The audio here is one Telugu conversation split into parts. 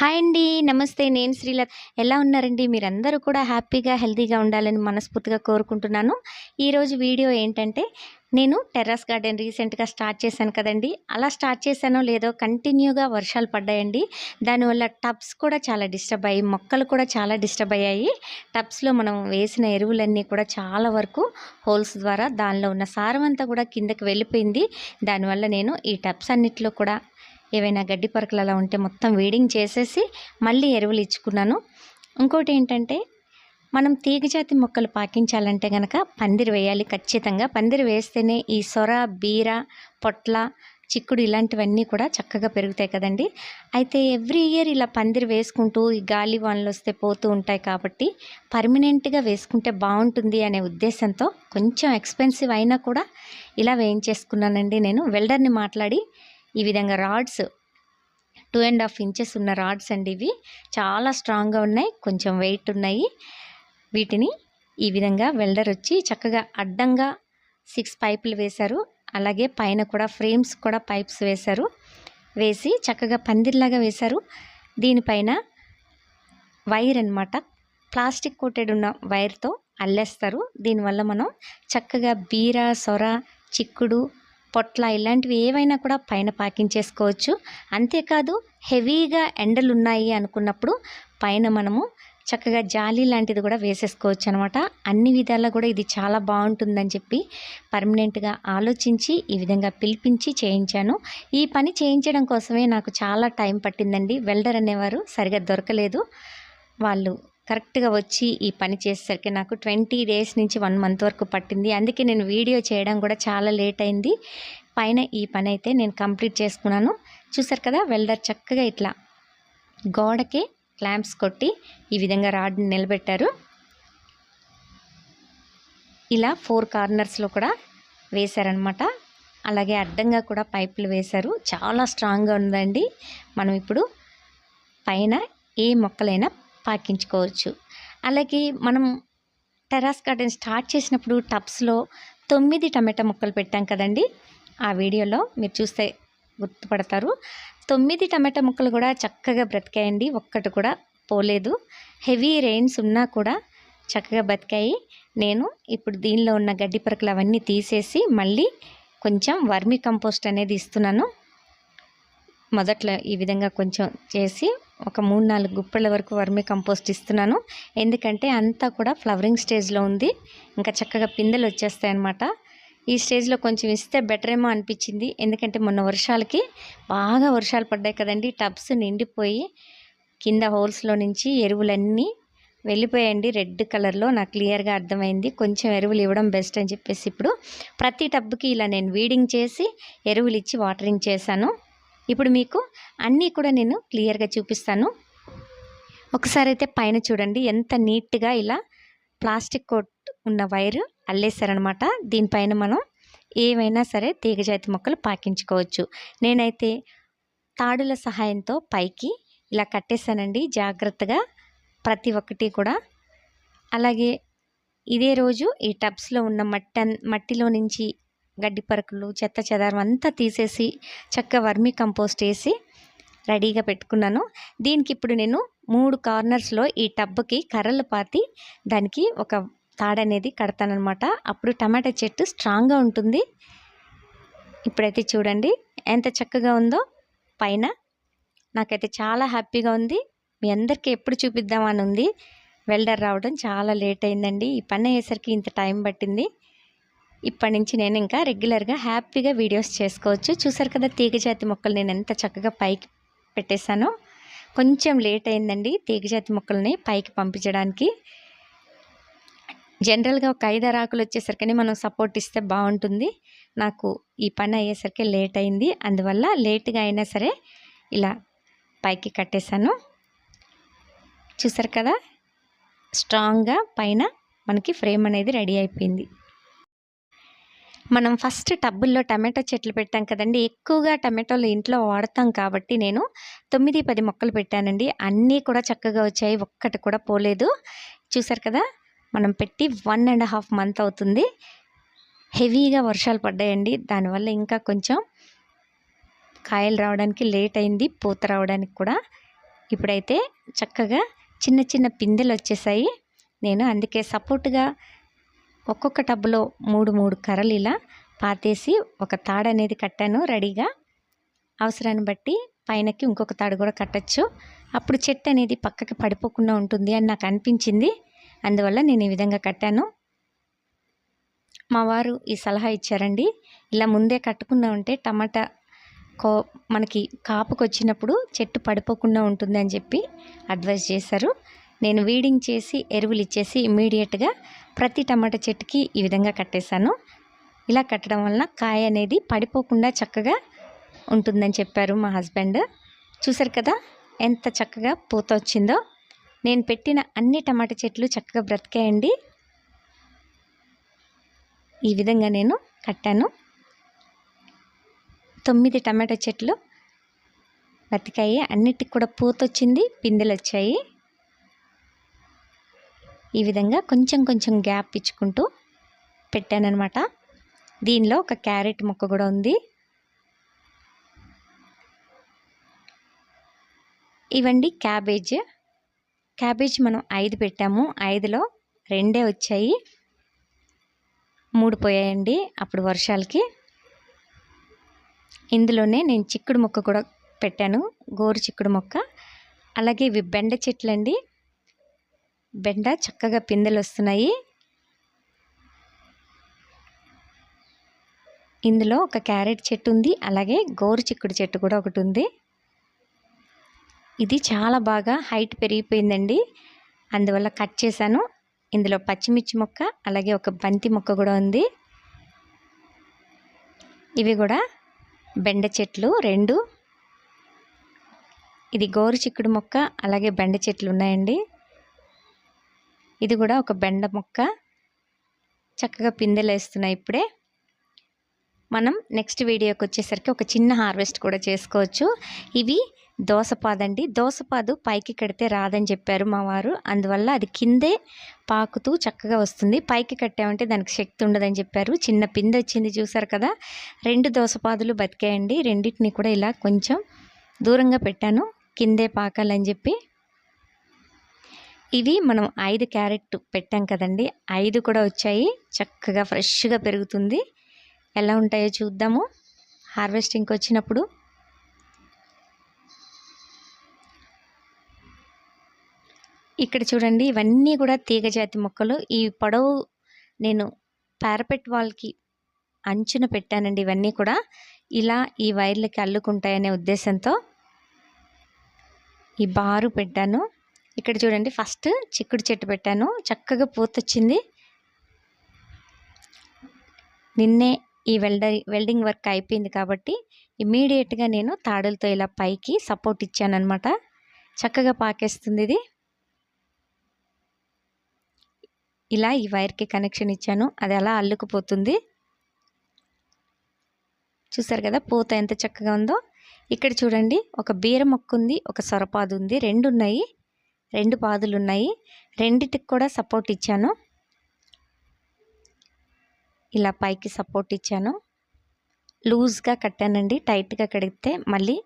హాయ్ అండి. నమస్తే నేను శ్రీలత ఎలా ఉన్నారండి? మీరందరూ కూడా హ్యాపీగా హెల్తీగా ఉండాలని మనస్ఫూర్తిగా కోరుకుంటున్నాను. ఈరోజు వీడియో ఏంటంటే నేను టెర్రస్ గార్డెన్ రీసెంట్గా స్టార్ట్ చేశాను కదండి. అలా స్టార్ట్ చేశానో లేదో కంటిన్యూగా వర్షాలు పడ్డాయండి. దానివల్ల టబ్స్ కూడా చాలా డిస్టర్బ్ అయ్యి మొక్కలు కూడా చాలా డిస్టర్బ్ అయ్యాయి. టబ్స్లో మనం వేసిన ఎరువులన్నీ కూడా చాలా వరకు హోల్స్ ద్వారా దానిలో ఉన్న సారం అంతా కూడా కిందకి వెళ్ళిపోయింది. దానివల్ల నేను ఈ టబ్స్ అన్నిటిలో కూడా ఏవైనా గడ్డి పరకలు అలా ఉంటే మొత్తం వేడింగ్ చేసేసి మళ్ళీ ఎరువులు ఇచ్చుకున్నాను. ఇంకోటి ఏంటంటే మనం తీగజాతి మొక్కలు పాకించాలంటే కనుక పందిరి వేయాలి ఖచ్చితంగా. పందిరి వేస్తేనే ఈ సొర బీర పొట్ల చిక్కుడు ఇలాంటివన్నీ కూడా చక్కగా పెరుగుతాయి కదండి. అయితే ఎవ్రీ ఇయర్ ఇలా పందిరి వేసుకుంటూ ఈ గాలి వానలు వస్తే పోతూ ఉంటాయి కాబట్టి పర్మనెంట్గా వేసుకుంటే బాగుంటుంది అనే ఉద్దేశంతో కొంచెం ఎక్స్పెన్సివ్ అయినా కూడా ఇలా వేయించేసుకున్నానండి నేను. వెల్డర్ని మాట్లాడి ఈ విధంగా rods two and half inches ఉన్న రాడ్స్ అండి ఇవి. చాలా స్ట్రాంగ్గా ఉన్నాయి. కొంచెం వెయిట్ ఉన్నాయి. వీటిని ఈ విధంగా వెల్డర్ వచ్చి చక్కగా అడ్డంగా సిక్స్ పైపులు వేశారు. అలాగే పైన కూడా ఫ్రేమ్స్ కూడా పైప్స్ వేశారు. వేసి చక్కగా పందిర్లాగా వేశారు. దీనిపైన వైర్ అనమాట ప్లాస్టిక్ కోటెడ్ ఉన్న వైర్తో అల్లేస్తారు. దీనివల్ల మనం చక్కగా బీర సొర చిక్కుడు పొట్ల ఇలాంటివి ఏవైనా కూడా పైన పాకించేసుకోవచ్చు అంతేకాదు హెవీగా ఎండలు ఉన్నాయి అనుకున్నప్పుడు పైన మనము చక్కగా జాలి లాంటిది కూడా వేసేసుకోవచ్చు అనమాట అన్ని విధాలా కూడా ఇది చాలా బాగుంటుందని చెప్పి పర్మనెంట్గా ఆలోచించి ఈ విధంగా పిలిపించి చేయించాను. ఈ పని చేయించడం కోసమే నాకు చాలా టైం పట్టిందండి. వెల్డర్ అనేవారు సరిగా దొరకలేదు. వాళ్ళు కరెక్ట్గా వచ్చి ఈ పని చేసేసరికి నాకు ట్వంటీ డేస్ నుంచి వన్ మంత్ వరకు పట్టింది. అందుకే నేను వీడియో చేయడం కూడా చాలా లేట్ అయింది. పైన ఈ పని అయితే నేను కంప్లీట్ చేసుకున్నాను. చూసారు కదా వెల్డర్ చక్కగా ఇట్లా గోడకే క్లాంప్స్ కొట్టి ఈ విధంగా రాడ్ని నిలబెట్టారు. ఇలా ఫోర్ కార్నర్స్లో కూడా వేశారనమాట అలాగే అడ్డంగా కూడా పైపులు వేశారు. చాలా స్ట్రాంగ్గా ఉందండి. మనం ఇప్పుడు పైన ఏ మొక్కలైనా పాకించుకోవచ్చు అలాగే మనం టెరాస్ గార్డెన్ స్టార్ట్ చేసినప్పుడు టబ్స్లో తొమ్మిది టమాటా ముక్కలు పెట్టాం కదండి ఆ వీడియోలో మీరు చూస్తే గుర్తుపడతారు. తొమ్మిది టమాటా ముక్కలు కూడా చక్కగా బ్రతికాయండి ఒక్కటి కూడా పోలేదు. హెవీ రెయిన్స్ ఉన్నా కూడా చక్కగా బతికాయి నేను ఇప్పుడు దీనిలో ఉన్న గడ్డి పరకలు అవన్నీ తీసేసి మళ్ళీ కొంచెం వర్మి కంపోస్ట్ అనేది ఇస్తున్నాను. మొదట్లో ఈ విధంగా కొంచెం చేసి ఒక మూడు నాలుగు గుప్పల వరకు వర్మి కంపోస్ట్ ఇస్తున్నాను. ఎందుకంటే అంతా కూడా ఫ్లవరింగ్ స్టేజ్లో ఉంది. ఇంకా చక్కగా పిందెలు వచ్చేస్తాయి ఈ స్టేజ్లో కొంచెం ఇస్తే బెటర్ ఏమో అనిపించింది. ఎందుకంటే మొన్న వర్షాలకి బాగా వర్షాలు పడ్డాయి కదండి. టబ్స్ నిండిపోయి కింద హోల్స్లో నుంచి ఎరువులన్నీ వెళ్ళిపోయండి రెడ్ కలర్లో నాకు క్లియర్గా అర్థమైంది. కొంచెం ఎరువులు ఇవ్వడం బెస్ట్ అని చెప్పేసి ఇప్పుడు ప్రతి టబ్కి ఇలా నేను వీడింగ్ చేసి ఎరువులు ఇచ్చి వాటరింగ్ చేశాను. ఇప్పుడు మీకు అన్నీ కూడా నేను క్లియర్గా చూపిస్తాను. ఒకసారి అయితే పైన చూడండి. ఎంత నీట్గా ఇలా ప్లాస్టిక్ కోట్ ఉన్న వైరు అల్లేశారనమాట దీనిపైన మనం ఏవైనా సరే తీగజాతి మొక్కలు పాకించుకోవచ్చు. నేనైతే తాడుల సహాయంతో పైకి ఇలా కట్టేశానండి. జాగ్రత్తగా ప్రతి ఒక్కటి కూడా. అలాగే ఇదే రోజు ఈ టబ్స్లో ఉన్న మట్టన్ మట్టిలో నుంచి గడ్డి పరకులు చెత్త చెదారం అంతా తీసేసి చక్కగా వర్మీ కంపోస్ట్ వేసి రెడీగా పెట్టుకున్నాను. దీనికి ఇప్పుడు నేను మూడు కార్నర్స్లో ఈ టబ్కి కర్రలు పాతి దానికి ఒక తాడనేది కడతానమాట అప్పుడు టమాటా చెట్టు స్ట్రాంగ్గా ఉంటుంది. ఇప్పుడైతే చూడండి ఎంత చక్కగా ఉందో. పైన నాకైతే చాలా హ్యాపీగా ఉంది. మీ అందరికీ ఎప్పుడు చూపిద్దామని ఉంది వెల్డర్ రావడం చాలా లేట్ అయిందండి. ఈ పని అయ్యేసరికి ఇంత టైం పట్టింది. ఇప్పటి నుంచి నేను ఇంకా రెగ్యులర్గా హ్యాపీగా వీడియోస్ చేసుకోవచ్చు. చూసారు కదా తీగజాతి మొక్కలు నేను ఎంత చక్కగా పైకి పెట్టేశానో. కొంచెం లేట్ అయిందండి తీగజాతి మొక్కల్ని పైకి పంపించడానికి. జనరల్గా ఒక ఐదు ఆకులు వచ్చేసరికి మనం సపోర్ట్ ఇస్తే బాగుంటుంది. నాకు ఈ పని అయ్యేసరికి లేట్ అయింది. అందువల్ల లేట్గా అయినా సరే ఇలా పైకి కట్టేశాను. చూసారు కదా? స్ట్రాంగ్గా పైన మనకి ఫ్రేమ్ అనేది రెడీ అయిపోయింది. మనం ఫస్ట్ టబ్బుల్లో టమాటో చెట్లు పెట్టాం కదండి. ఎక్కువగా టమాటోలు ఇంట్లో వాడతాం కాబట్టి నేను తొమ్మిది పది మొక్కలు పెట్టానండి. అన్నీ కూడా చక్కగా వచ్చాయి. ఒక్కటి కూడా పోలేదు. చూసారు కదా? మనం పెట్టి వన్ అండ్ హాఫ్ మంత్ అవుతుంది. హెవీగా వర్షాలు పడ్డాయండి. దానివల్ల ఇంకా కొంచెం కాయలు రావడానికి లేట్ అయింది. పూత రావడానికి కూడా. ఇప్పుడైతే చక్కగా చిన్న చిన్న పిందెలు వచ్చేసాయి. నేను అందుకే సపోర్ట్గా ఒక్కొక్క టబ్లో మూడు మూడు కర్రలు ఇలా పాతేసి ఒక తాడు అనేది కట్టాను రెడీగా. అవసరాన్ని బట్టి పైనకి ఇంకొక తాడు కూడా కట్టచ్చు. అప్పుడు చెట్టు అనేది పక్కకి పడిపోకుండా ఉంటుంది అని నాకు అనిపించింది. అందువల్ల నేను ఈ విధంగా కట్టాను. మా వారు ఈ సలహా ఇచ్చారండి. ఇలా ముందే కట్టుకున్నా ఉంటే టమాటా కో మనకి కాపుకొచ్చినప్పుడు చెట్టు పడిపోకుండా ఉంటుంది అని చెప్పి అడ్వైస్ చేశారు. నేను వీడింగ్ చేసి ఎరువులు ఇచ్చేసి ఇమ్మీడియట్గా ప్రతి టమాటా చెట్టుకి ఈ విధంగా కట్టేశాను. ఇలా కట్టడం వలన కాయ అనేది పడిపోకుండా చక్కగా ఉంటుందని చెప్పారు మా హస్బెండ్ చూసారు కదా ఎంత చక్కగా పూత వచ్చిందో. నేను పెట్టిన అన్ని టమాటా చెట్లు చక్కగా బ్రతికేయండి. ఈ విధంగా నేను కట్టాను. తొమ్మిది టమాటా చెట్లు బతికాయి అన్నిటికి కూడా పూత వచ్చింది పిందెలు వచ్చాయి. ఈ విధంగా కొంచెం కొంచెం గ్యాప్ ఇచ్చుకుంటూ పెట్టానన్నమాట. దీనిలో ఒక క్యారెట్ మొక్క కూడా ఉంది. ఇవండి క్యాబేజ్. క్యాబేజ్ మనం ఐదు పెట్టాము. ఐదులో రెండే వచ్చాయి. మూడు పోయాయండి అప్పుడు వర్షాలకి. ఇందులోనే నేను చిక్కుడు మొక్క కూడా పెట్టాను. గోరు చిక్కుడు మొక్క. అలాగే ఇవి బెండ చెట్లు అండి బెండ చక్కగా పిందెలు వస్తున్నాయి ఇందులో ఒక క్యారెట్ చెట్టు ఉంది అలాగే గోరు చిక్కుడు చెట్టు కూడా ఒకటి ఉంది ఇది చాలా బాగా హైట్ పెరిగిపోయిందండి. అందువల్ల కట్ చేశాను. ఇందులో పచ్చిమిర్చి మొక్క అలాగే ఒక బంతి మొక్క కూడా ఉంది. ఇవి కూడా బెండ చెట్లు రెండు. ఇది గోరు చిక్కుడు మొక్క అలాగే బెండ చెట్లు ఉన్నాయండి. ఇది కూడా ఒక బెండ మొక్క. చక్కగా పిందెలు వేస్తున్నాయి ఇప్పుడే. మనం నెక్స్ట్ వీడియోకి వచ్చేసరికి ఒక చిన్న హార్వెస్ట్ కూడా చేసుకోవచ్చు. ఇవి దోసపాదండి దోసపాదు పైకి కడితే రాదని చెప్పారు మా వారు. అందువల్ల అది కిందే పాకుతూ చక్కగా వస్తుంది. పైకి కట్టామంటే దానికి శక్తి ఉండదని చెప్పారు. చిన్న పిందె వచ్చింది చూసారు కదా. రెండు దోసపాదులు బతికాయండి. రెండింటిని కూడా ఇలా కొంచెం దూరంగా పెట్టాను. కిందే పాకాలని చెప్పి ఇవి మనం ఐదు క్యారెట్ పెట్టాం కదండి. ఐదు కూడా వచ్చాయి. చక్కగా ఫ్రెష్గా పెరుగుతుంది. ఎలా ఉంటాయో చూద్దాము. హార్వెస్టింగ్కి వచ్చినప్పుడు. ఇక్కడ చూడండి ఇవన్నీ కూడా తీగజాతి మొక్కలు. ఈ పొడవు నేను పారపెట్ వాల్కి అంచున పెట్టానండి ఇవన్నీ కూడా. ఇలా ఈ వైర్లకి అల్లుకుంటాయనే ఉద్దేశంతో ఈ బారు పెట్టాను. ఇక్కడ చూడండి ఫస్ట్ చిక్కుడు చెట్టు పెట్టాను. చక్కగా పూత వచ్చింది నిన్నే ఈ వెల్డర్ వెల్డింగ్ వర్క్ అయిపోయింది కాబట్టి ఇమీడియట్గా నేను తాడులతో ఇలా పైకి సపోర్ట్ ఇచ్చానమాట చక్కగా పాకేస్తుంది ఇది. ఇలా ఈ వైర్కి కనెక్షన్ ఇచ్చాను. అది అలా అల్లుకుపోతుంది. చూసారు కదా పూత ఎంత చక్కగా ఉందో. ఇక్కడ చూడండి ఒక బీర మొక్క ఉంది ఒక సొరపాదు ఉంది రెండు ఉన్నాయి రెండు పాదులు ఉన్నాయి రెండిటికి కూడా సపోర్ట్ ఇచ్చాను. ఇలా పైకి సపోర్ట్ ఇచ్చాను. లూజ్గా కట్టానండి. టైట్గా కడిగితే మళ్ళీ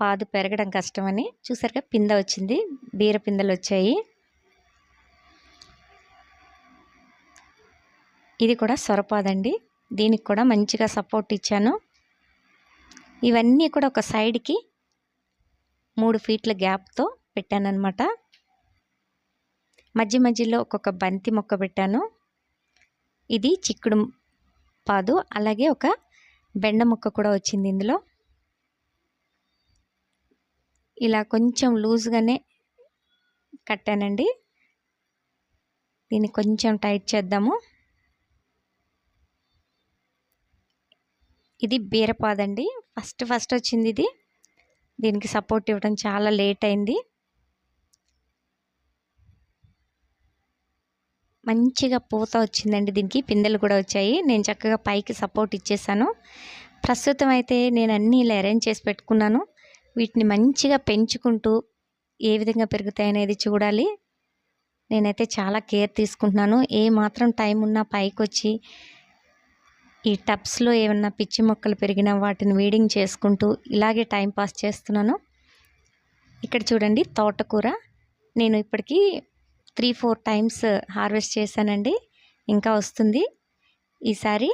పాదు పెరగడం కష్టమని. చూసారుగా పింద వచ్చింది. బీర పిందెలు వచ్చాయి. ఇది కూడా సొరపాదండి దీనికి కూడా మంచిగా సపోర్ట్ ఇచ్చాను. ఇవన్నీ కూడా ఒక సైడ్కి మూడు ఫీట్ల గ్యాప్తో పెట్టానన్నమాట. మధ్య మధ్యలో ఒక్కొక్క బంతి మొక్క పెట్టాను. ఇది చిక్కుడు పాదు అలాగే ఒక బెండ మొక్క కూడా వచ్చింది ఇందులో. ఇలా కొంచెం లూజ్గానే కట్టానండి. దీన్ని కొంచెం టైట్ చేద్దాము. ఇది బీరపాదండి. ఫస్ట్ ఫస్ట్ వచ్చింది ఇది. దీనికి సపోర్ట్ ఇవ్వడం చాలా లేట్ అయింది. మంచిగా పూత వచ్చిందండి దీనికి. పిందెలు కూడా వచ్చాయి. నేను చక్కగా పైకి సపోర్ట్ ఇచ్చేసాను. ప్రస్తుతం అయితే నేను అన్నీ ఇలా అరేంజ్ చేసి పెట్టుకున్నాను. వీటిని మంచిగా పెంచుకుంటూ ఏ విధంగా పెరుగుతాయనేది చూడాలి. నేనైతే చాలా కేర్ తీసుకుంటున్నాను. ఏ మాత్రం టైం ఉన్నా పైకి వచ్చి ఈ టబ్స్లో ఏమన్నా పిచ్చి మొక్కలు పెరిగినా వాటిని వీడింగ్ చేసుకుంటూ ఇలాగే టైం పాస్ చేస్తున్నాను. ఇక్కడ చూడండి తోటకూర. నేను ఇప్పటికీ త్రీ ఫోర్ టైమ్స్ హార్వెస్ట్ చేశానండి. ఇంకా వస్తుంది. ఈసారి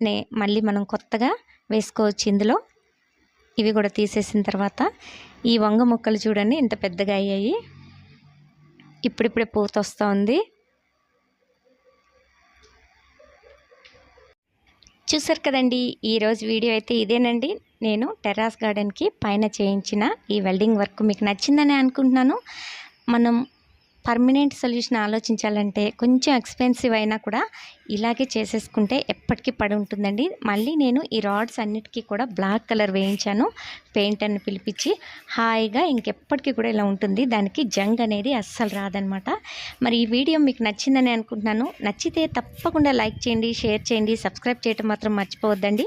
నే మళ్ళీ మనం కొత్తగా వేసుకోవచ్చు ఇందులో. ఇవి కూడా తీసేసిన తర్వాత ఈ వంగ మొక్కలు చూడండి ఇంత పెద్దగా అయ్యాయి. ఇప్పుడిప్పుడే పూత వస్తూ ఉంది. చూసారు కదండి ఈరోజు వీడియో అయితే ఇదేనండి. నేను టెర్రాస్ గార్డెన్కి పైన చేయించిన ఈ వెల్డింగ్ వర్క్ మీకు నచ్చిందని అనుకుంటున్నాను. మనం పర్మనెంట్ సొల్యూషన్ ఆలోచించాలంటే కొంచెం ఎక్స్పెన్సివ్ అయినా కూడా ఇలాగే చేసేసుకుంటే ఎప్పటికీ పడి ఉంటుందండి. మళ్ళీ నేను ఈ రాడ్స్ అన్నిటికీ కూడా బ్లాక్ కలర్ వేయించాను పెయింట్ అని పిలిపించి హాయిగా ఇంకెప్పటికీ కూడా ఇలా ఉంటుంది. దానికి జంగ్ అనేది అస్సలు రాదనమాట. మరి ఈ వీడియో మీకు నచ్చిందని అనుకుంటున్నాను. నచ్చితే తప్పకుండా లైక్ చేయండి షేర్ చేయండి సబ్స్క్రైబ్ చేయటం మాత్రం మర్చిపోవద్దండి.